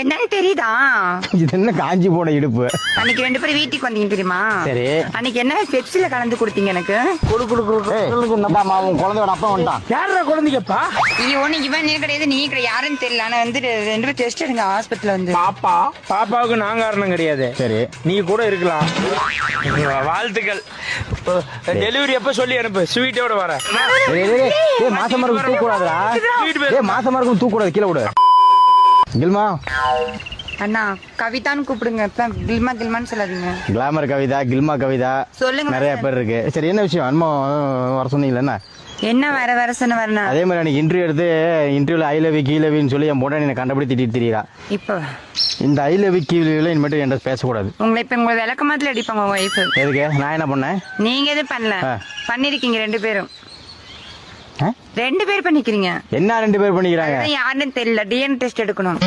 என்னன்னு தெரியுதா? இது என்ன காஞ்சி போன இடுப்பு? அன்னைக்கு ரெண்டு பேரும் வீட்டுக்கு வந்தீங்க தெரியுமா? சரி. அன்னைக்கு என்ன பெப்சில கலந்து கொடுத்தீங்க எனக்கு? குடு குடு குடு என்னப்பா உன் குழந்தையோட அப்பா வந்துட்டான். யாரா குழந்தைங்கப்பா? இவன் நீ கிடையாது நீ கிடையாது யாருன்னு தெரியல. ஆனா வந்து ரெண்டு பேரும் டெஸ்ட் எடுங்க ஹாஸ்பிட்டல் வந்து. பாப்பா. பாப்பாவுக்கு நான் காரணம் கிடையாது. சரி. நீ கூட இருக்கலாம். வாழ்த்துக்கள். டெலிவரி எப்ப சொல்லி அனுப்பு. ஸ்வீட்டோட வர மாசமா இருக்கும் தூக்க கூடாதுடா டேய் மாசமா இருக்கும் தூக்க கூடாது கீழே விடு. கில்மா. அண்ணா கவிதான்னு கூப்பிடுங்க. இப்ப கில்மா கில்மான்னு சொல்லாதீங்க. கிளாமர் கவிதா கில்மா கவிதா. சொல்லுங்க நிறைய பேர் இருக்கு. சரி என்ன விஷயம்? அன்மா வர சொன்னீங்களா என்ன? என்ன வேற வேற சொன்ன வரணும் அதே மாதிரி அன்னைக்கு இன்டர்வியூ எடுத்து இன்டர்வியூல ஐ லவ் கீ லவ்னு சொல்லி என் பொண்ணை என்னை கண்டபடி திட்டிட்டு தெரியுறா. இப்போ? இந்த ஐ லவ் கீ லவ்ல இனிமேட்டு என்கிட்ட பேசக்கூடாது. உங்களை இப்ப உங்களை விளக்க மாதிரி அடிப்பாங்க உங்க ஒய்ஃப் எதுக்கு? நான் என்ன பண்ணேன்? நீங்க எதுவும் பண்ணல. பண்ணிருக்கீங்க ரெண்டு பேரும்? ரெண்டு பேர் பண்ணிக்கிறீங்க. என்ன ரெண்டு பேர் பண்ணிக்கிறாங்க? யாருன்னு தெரியல. டிஎன் டெஸ்ட் எடுக்கணும்.